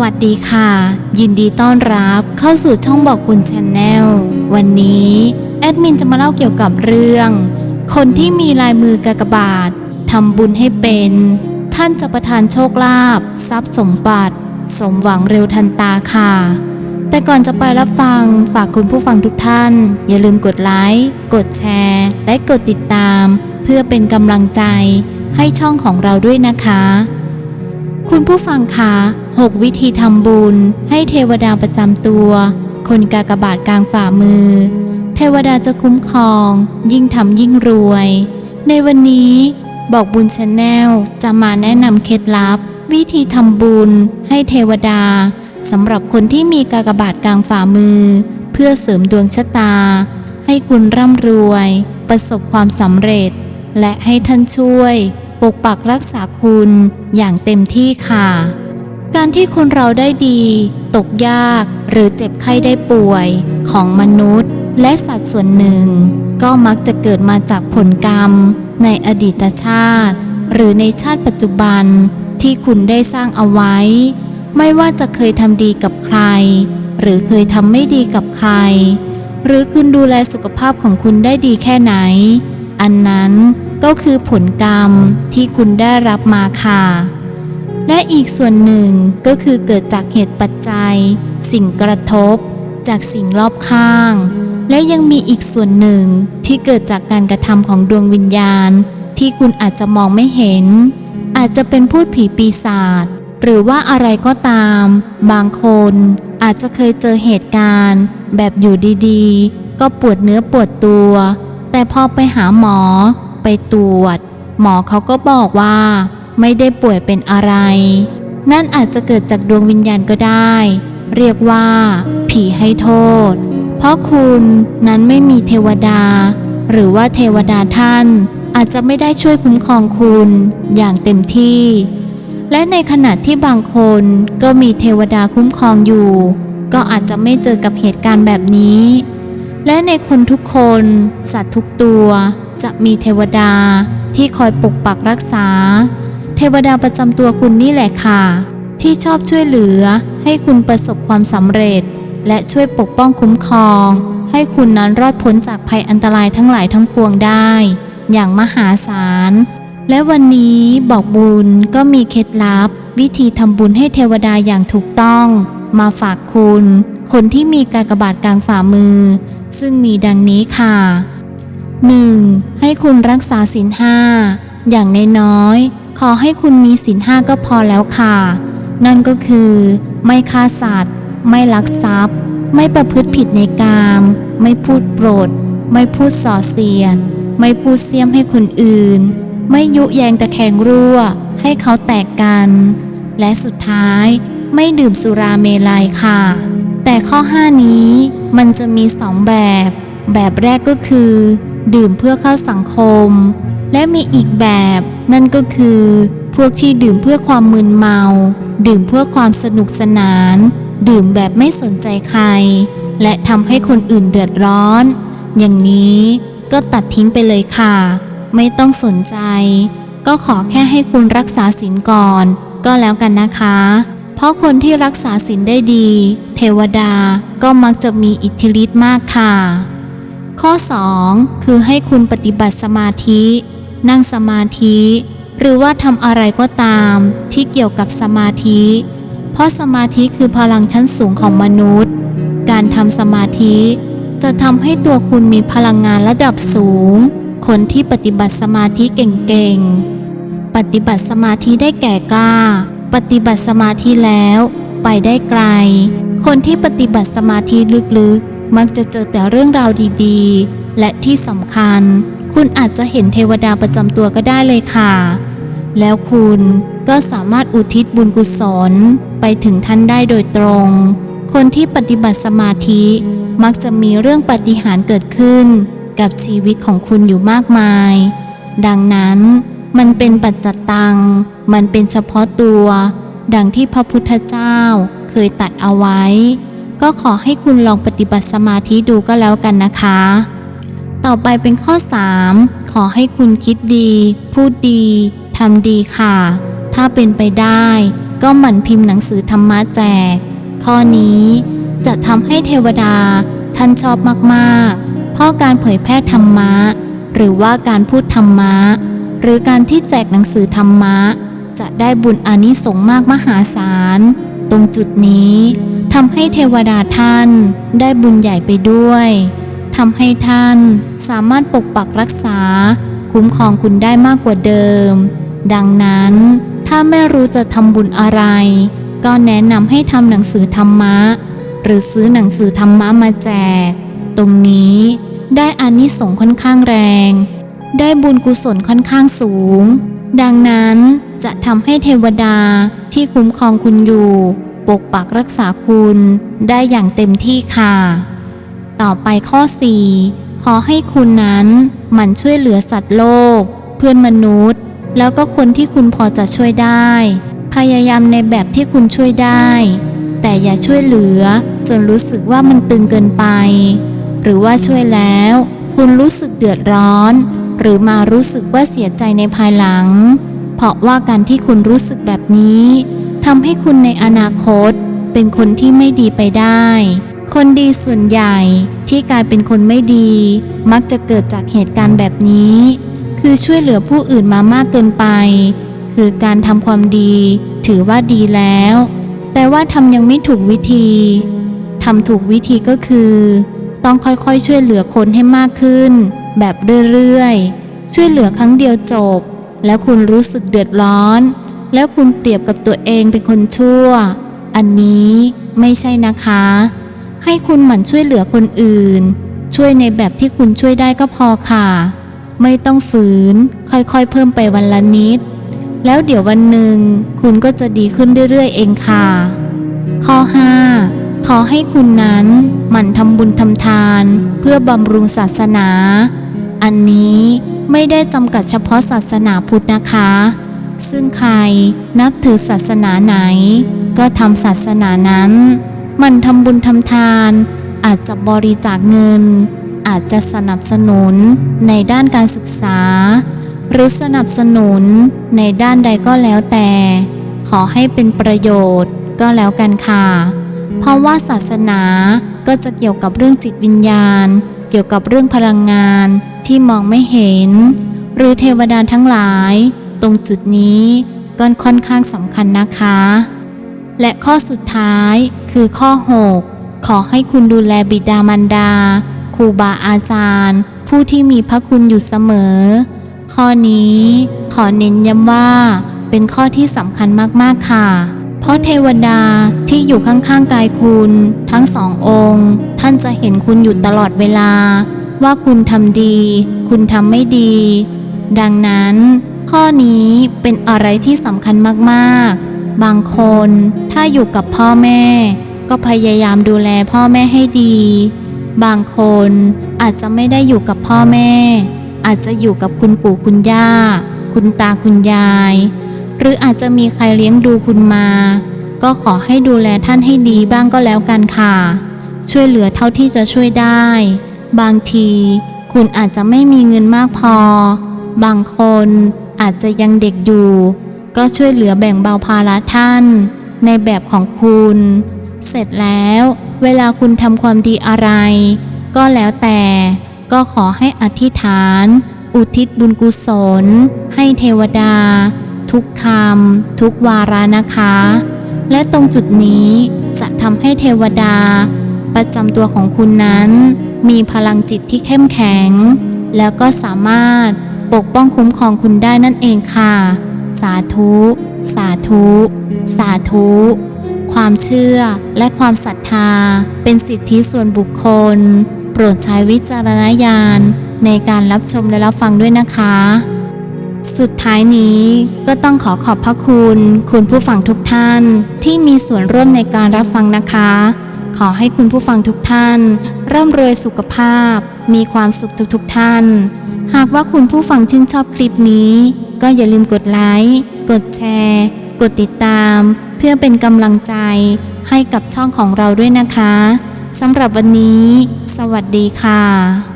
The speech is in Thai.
วัสดีค่ะ ยินดีต้อนรับเข้าสู่ช่องบอกบุญชาแนลวันนี้แอดมินจะมาเล่าเกี่ยวกับเรื่อง คนที่มีลายมือกากบาททำบุญให้เป็น ท่านจะประทานโชคลาภทรัพย์สมบัติ สมหวังเร็วทันตาค่ะ แต่ก่อนจะไปรับฟังฝากคุณผู้ฟังทุกท่าน อย่าลืมกดไลค์กดแชร์ และกดติดตาม เพื่อเป็นกำลังใจให้ช่องของเราด้วยนะคะ คุณผู้ฟังคะ 6 วิธีทำบุญ ให้เทวดาประจำตัว คนกากบาทกลางฝ่ามือ เทวดาจะคุ้มครอง ยิ่งทำยิ่งรวย ในวันนี้บอกบุญชาแนลจะมาแนะนำเคล็ดลับ วิธีทำบุญ ให้เทวดาสำหรับคนที่มีกากบาทกลางฝ่ามือ เพื่อเสริมดวงชะตา ให้คุณร่ำรวย ประสบความสำเร็จ และให้ท่านช่วย ปกปักรักษาคุณอย่างเต็มที่ค่ะ การที่คนเราได้ดี ตกยาก หรือเจ็บไข้ได้ป่วยของมนุษย์ และสัตว์ส่วนหนึ่ง ก็มักจะเกิดมาจากผลกรรม ในอดีตชาติ หรือในชาติปัจจุบันที่คุณได้สร้างเอาไว้ ไม่ว่าจะเคยทำดีกับใคร หรือเคยทำไม่ดีกับใคร หรือคุณดูแลสุขภาพของคุณได้ดีแค่ไหน อันนั้นก็คือผลกรรมที่คุณได้รับมาค่ะ และอีกส่วนหนึ่งก็คือเกิดจากเหตุปัจจัย สิ่งกระทบ จากสิ่งรอบข้าง และยังมีอีกส่วนหนึ่งที่เกิดจากการกระทำของดวงวิญญาณ ที่คุณอาจจะมองไม่เห็น อาจจะเป็นพูดผีปีศาจหรือว่าอะไรก็ตาม บางคนอาจจะเคยเจอเหตุการณ์ แบบอยู่ดีๆ ก็ปวดเนื้อปวดตัว แต่พอไปหาหมอ ไปตรวจ หมอเขาก็บอกว่า ไม่ได้ป่วยเป็นอะไร นั่นอาจจะเกิดจากดวงวิญญาณก็ได้ เรียกว่า ผีให้โทษ เพราะคุณนั้นไม่มีเทวดา หรือว่าเทวดาท่านอาจจะไม่ได้ช่วยคุ้มครองคุณอย่างเต็มที่ และในขณะที่บางคนก็มีเทวดาคุ้มครองอยู่ ก็อาจจะไม่เจอกับเหตุการณ์แบบนี้ และในคนทุกคน สัตว์ทุกตัวจะมีเทวดาที่คอยปกปักรักษา เทวดาประจำตัวคุณนี่แหละค่ะ ที่ชอบช่วยเหลือ ให้คุณประสบความสำเร็จ และช่วยปกป้องคุ้มครอง ให้คุณนั้นรอดพ้นจากภัยอันตรายทั้งหลายทั้งปวงได้ อย่างมหาศาล และวันนี้บอกบุญก็มีเคล็ดลับ วิธีทำบุญให้เทวดาอย่างถูกต้อง มาฝากคุณ คนที่มีกากบาทกลางฝ่ามือ ซึ่งมีดังนี้ค่ะ 1. ให้คุณรักษาศีลห้าอย่างน้อยๆ ขอให้คุณมีศีลห้าก็พอแล้วค่ะ นั่นก็คือ ไม่ฆ่าสัตว์ ไม่ลักทรัพย์ ไม่ประพฤติผิดในกาม ไม่พูดโปรด ไม่พูดส่อเสียด ไม่พูดเสียมให้คนอื่น ไม่ยุแยงตะแคงรั่ว ให้เขาแตกกัน และสุดท้ายไม่ดื่มสุราเมลัยค่ะ แต่ข้อ5นี้มันจะมีสองแบบ แบบแรกก็คือ ดื่มเพื่อเข้าสังคม และมีอีกแบบ นั่นก็คือ พวกที่ดื่มเพื่อความมึนเมา ดื่มเพื่อความสนุกสนาน ดื่มแบบไม่สนใจใคร และทำให้คนอื่นเดือดร้อน อย่างนี้ก็ตัดทิ้งไปเลยค่ะ ไม่ต้องสนใจ ก็ขอแค่ให้คุณรักษาศีลก่อน ก็แล้วกันนะคะ เพราะคนที่รักษาศีลได้ดี เทวดาก็มักจะมีอิทธิฤทธิ์มากค่ะ ข้อ 2 คือให้คุณปฏิบัติสมาธิ นั่งสมาธิ หรือว่าทำอะไรก็ตามที่เกี่ยวกับสมาธิ เพราะสมาธิคือพลังชั้นสูงของมนุษย์ การทำสมาธิจะทำให้ตัวคุณมีพลังงานระดับสูง คนที่ปฏิบัติสมาธิเก่งๆ ปฏิบัติสมาธิได้แก่กล้า ปฏิบัติสมาธิแล้วไปได้ไกล คนที่ปฏิบัติสมาธิลึกๆ มักจะเจอแต่เรื่องราวดีๆ และที่สำคัญ คุณอาจจะเห็นเทวดาประจำตัวก็ได้เลยค่ะ แล้วคุณก็สามารถอุทิศบุญกุศลไปถึงท่านได้โดยตรง คนที่ปฏิบัติสมาธิมักจะมีเรื่องปาฏิหาริย์เกิดขึ้น กับชีวิตของคุณอยู่มากมาย ดังนั้นมันเป็นปัจจตัง มันเป็นเฉพาะตัว ดังที่พระพุทธเจ้าเคยตัดเอาไว้ ก็ขอให้คุณลองปฏิบัติสมาธิดูก็แล้วกันนะคะ ต่อไปเป็นข้อ 3 ขอให้คุณคิดดี พูดดีทำดีค่ะ ถ้าเป็นไปได้ ก็หมั่นพิมพ์หนังสือธรรมะแจก ข้อนี้จะทำให้เทวดาท่านชอบมากๆ เพราะการเผยแพร่ธรรมะ หรือว่าการพูดธรรมะ หรือการที่แจกหนังสือธรรมะ จะได้บุญอานิสงส์มากมหาศาล ตรงจุดนี้ทำให้เทวดาท่านได้บุญใหญ่ไปด้วย ทำให้ท่านสามารถปกปักรักษา คุ้มครองคุณได้มากกว่าเดิม ดังนั้นถ้าไม่รู้จะทำบุญอะไร ก็แนะนำให้ทำหนังสือธรรมะ หรือซื้อหนังสือธรรมะมาแจก ตรงนี้ได้อานิสงส์ค่อนข้างแรง ได้บุญกุศลค่อนข้างสูง ดังนั้นจะทำให้เทวดาที่คุ้มครองคุณอยู่ ปกปักรักษาคุณได้อย่างเต็มที่ค่ะ ต่อไปข้อ 4 ขอให้คุณนั้นหมั่นช่วยเหลือสัตว์โลก เพื่อนมนุษย์ แล้วก็คนที่คุณพอจะช่วยได้ พยายามในแบบที่คุณช่วยได้ แต่อย่าช่วยเหลือ จนรู้สึกว่ามันตึงเกินไป หรือว่าช่วยแล้ว คุณรู้สึกเดือดร้อน หรือมารู้สึกว่าเสียใจในภายหลัง เพราะว่าการที่คุณรู้สึกแบบนี้ทำให้คุณในอนาคตเป็นคนที่ไม่ดีไปได้ คนดีส่วนใหญ่ที่กลายเป็นคนไม่ดี มักจะเกิดจากเหตุการณ์แบบนี้ คือช่วยเหลือผู้อื่นมามากเกินไป คือการทำความดี ถือว่าดีแล้ว แต่ว่าทำยังไม่ถูกวิธีทำถูกวิธีก็คือ ต้องค่อยๆ ช่วยเหลือคนให้มากขึ้น แบบเรื่อยๆ ช่วยเหลือครั้งเดียวจบ แล้วคุณรู้สึกเดือดร้อน แล้วคุณเปรียบกับตัวเองเป็นคนชั่ว อันนี้ไม่ใช่นะคะ ให้คุณหมั่นช่วยเหลือคนอื่น ช่วยในแบบที่คุณช่วยได้ก็พอค่ะ ไม่ต้องฝืน ค่อยๆ เพิ่มไปวันละนิด แล้วเดี๋ยววันหนึ่งคุณก็จะดีขึ้นเรื่อยๆ เองค่ะ ข้อ 5 ขอให้คุณนั้นหมั่นทำบุญทำทาน เพื่อบำรุงศาสนา อันนี้ไม่ได้จำกัดเฉพาะศาสนาพุทธนะคะ ซึ่งใครนับถือศาสนาไหน ก็ทำศาสนานั้น มันทำบุญทำทาน อาจจะบริจาคเงิน อาจจะสนับสนุนในด้านการศึกษา หรือสนับสนุนในด้านใดก็แล้วแต่ ขอให้เป็นประโยชน์ก็แล้วกันค่ะ เพราะว่าศาสนาก็จะเกี่ยวกับเรื่องจิตวิญญาณ เกี่ยวกับเรื่องพลังงานที่มองไม่เห็น หรือเทวดาทั้งหลาย ตรงจุดนี้ก็ค่อนข้างสำคัญนะคะ และข้อสุดท้าย คือข้อ 6 ขอให้คุณดูแลบิดามารดา ครูบาอาจารย์ ผู้ที่มีพระคุณอยู่เสมอ ข้อนี้ขอเน้นย้ำว่า เป็นข้อที่สำคัญมากๆค่ะ เพราะเทวดาที่อยู่ข้างๆกายคุณ ทั้งสององค์ ท่านจะเห็นคุณอยู่ตลอดเวลา ว่าคุณทำดี คุณทำไม่ดี ดังนั้น ข้อนี้เป็นอะไรที่สำคัญมากๆ บางคนถ้าอยู่กับพ่อแม่ ก็พยายามดูแลพ่อแม่ให้ดี บางคนอาจจะไม่ได้อยู่กับพ่อแม่ อาจจะอยู่กับคุณปู่คุณย่า คุณตาคุณยาย หรืออาจจะมีใครเลี้ยงดูคุณมา ก็ขอให้ดูแลท่านให้ดีบ้างก็แล้วกันค่ะ ช่วยเหลือเท่าที่จะช่วยได้ บางทีคุณอาจจะไม่มีเงินมากพอ บางคนอาจจะยังเด็กอยู่ ก็ช่วยเหลือแบ่งเบาภาระท่าน ในแบบของคุณ เสร็จแล้ว เวลาคุณทำความดีอะไร ก็แล้วแต่ก็ขอให้อธิษฐาน อุทิศบุญกุศล ให้เทวดา ทุกคำทุกวาระนะคะ และตรงจุดนี้จะทำให้เทวดา ประจำตัวของคุณนั้น มีพลังจิตที่เข้มแข็ง แล้วก็สามารถปกป้องคุ้มครองคุณได้นั่นเองค่ะ สาธุ สาธุ สาธุ ความเชื่อและความศรัทธาเป็นสิทธิส่วนบุคคล โปรดใช้วิจารณญาณในการรับชมและรับฟังด้วยนะคะ สุดท้ายนี้ก็ต้องขอขอบพระคุณ คุณผู้ฟังทุกท่านที่มีส่วนร่วมในการรับฟังนะคะ ขอให้คุณผู้ฟังทุกท่านร่ำรวยสุขภาพ มีความสุขทุกๆทท่าน หากว่าคุณผู้ฟังชื่นชอบคลิปนี้ ก็อย่าลืมกดไลค์กดแชร์ กดติดตาม เพื่อเป็นกำลังใจให้กับช่องของเราด้วยนะคะสำหรับวันนี้ สวัสดีค่ะ